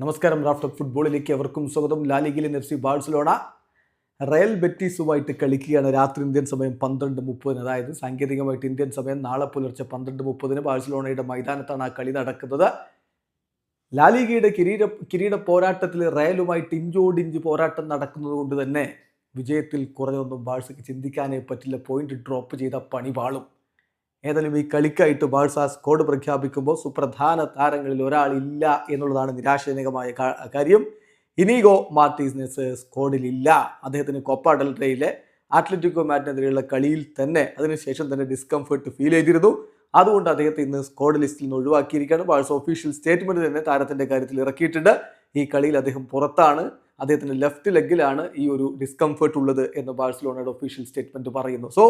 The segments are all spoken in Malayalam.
നമസ്കാരം റാഫ്റ്റർ ഫുട്ബോളിലേക്ക് അവർക്കും സ്വാഗതം. ലാലിഗിലെ എഫ് സി ബാഴ്സലോണ റയൽ ബെറ്റീസുമായിട്ട് കളിക്കുകയാണ് രാത്രി ഇന്ത്യൻ സമയം പന്ത്രണ്ട് മുപ്പതിന്. അതായത് സാങ്കേതികമായിട്ട് ഇന്ത്യൻ സമയം നാളെ പുലർച്ചെ പന്ത്രണ്ട് മുപ്പതിന് ബാഴ്സലോണയുടെ മൈതാനത്താണ് ആ കളി നടക്കുന്നത്. ലാലിഗയുടെ കിരീട കിരീട പോരാട്ടത്തിൽ റയലുമായിട്ട് ഇഞ്ചോടിഞ്ച് പോരാട്ടം നടക്കുന്നത് കൊണ്ട് തന്നെ വിജയത്തിൽ കുറഞ്ഞൊന്നും ബാഴ്സയ്ക്ക് ചിന്തിക്കാനേ പറ്റില്ല. പോയിന്റ് ഡ്രോപ്പ് ചെയ്ത പണി പാളും ഏതായാലും ഈ കളിക്കായിട്ട് ബാഴ്സ സ്കോഡ് പ്രഖ്യാപിക്കുമ്പോൾ സുപ്രധാന താരങ്ങളിൽ ഒരാൾ ഇല്ല എന്നുള്ളതാണ് നിരാശജനകമായ കാര്യം. ഇനീഗോ മാർട്ടീസിനെസ് സ്കോഡിലില്ല അദ്ദേഹത്തിന് കൊപ്പ ഡെൽറ്റയിലെ അത്ലറ്റിക്കോ മാറ്റിനെതിരെയുള്ള കളിയിൽ തന്നെ അതിനുശേഷം തന്നെ ഡിസ്കംഫർട്ട് ഫീൽ ചെയ്തിരുന്നു. അതുകൊണ്ട് അദ്ദേഹത്തെ ഇന്ന് സ്കോഡ് ലിസ്റ്റിൽ നിന്ന് ഒഴിവാക്കിയിരിക്കുകയാണ്. ബാഴ്സ ഒഫീഷ്യൽ സ്റ്റേറ്റ്മെന്റ് തന്നെ താരത്തിന്റെ കാര്യത്തിൽ ഇറക്കിയിട്ടുണ്ട്. ഈ കളിയിൽ അദ്ദേഹം പുറത്താണ്. അദ്ദേഹത്തിന്റെ ലെഫ്റ്റ് ലെഗിലാണ് ഈ ഒരു ഡിസ്കംഫർട്ട് ഉള്ളത് എന്ന് ബാഴ്സലോണയുടെ ഒഫീഷ്യൽ സ്റ്റേറ്റ്മെന്റ് പറയുന്നു. സോ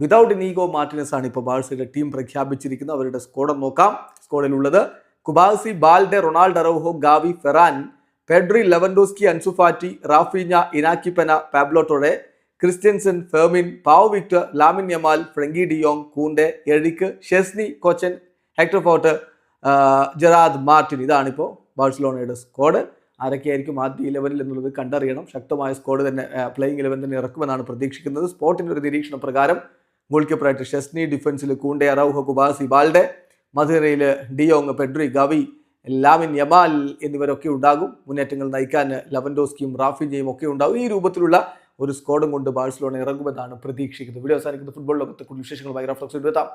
വിതൗട്ട് ഇനീഗോ മാർട്ടിനസ് ആണ് ഇപ്പോൾ ബാഴ്സയുടെ ടീം പ്രഖ്യാപിച്ചിരിക്കുന്നത്. അവരുടെ സ്കോഡ് നോക്കാം. സ്കോഡിലുള്ളത് Cubarsi Balde Ronald Araujo Gavi Ferran Pedri Lewandowski Ansu Fati Raphinha Inaki Pena Pablo Torre Christensen Fermin Pau Victor Lamine Yamal Frenkie de Jong Kounde Eric Szczesny Kochen Hector Fort Gerard Martin. ഇതാണിപ്പോൾ ബാഴ്സലോണയുടെ സ്കോഡ് ആരൊക്കെയായിരിക്കും ആദ്യ ഇലവനിൽ എന്നുള്ളത് കണ്ടറിയണം. ശക്തമായ സ്കോഡ് തന്നെ പ്ലേയിങ് ഇലവൻ തന്നെ ഇറക്കുമെന്നാണ് പ്രതീക്ഷിക്കുന്നത്. സ്പോർട്ടിന്റെ ഒരു നിരീക്ഷണ പ്രകാരം ഗോൾ കീപ്പറായിട്ട് ഷെസ്നി ഡിഫൻസിൽ കൂണ്ടെ അറൌഹ കുബാസി ബാൽഡെ മധുരയിൽ de Jong Pedri Gavi Lamine Yamal എന്നിവരൊക്കെ ഉണ്ടാകും. മുന്നേറ്റങ്ങൾ നയിക്കാൻ ലവൻഡോസ്കിയും റാഫിജയും ഒക്കെ ഉണ്ടാകും. ഈ രൂപത്തിലുള്ള ഒരു സ്ക്വാഡും കൊണ്ട് ബാഴ്സലോണ ഇറങ്ങുമെന്നാണ് പ്രതീക്ഷിക്കുന്നത്. വീഡിയോ അവസാനിക്കുന്ന. ഫുട്ബോൾ ലോകത്തെ കൂടുതൽ വിശേഷങ്ങളുമായി റഫ്ലക്സ് എത്താം.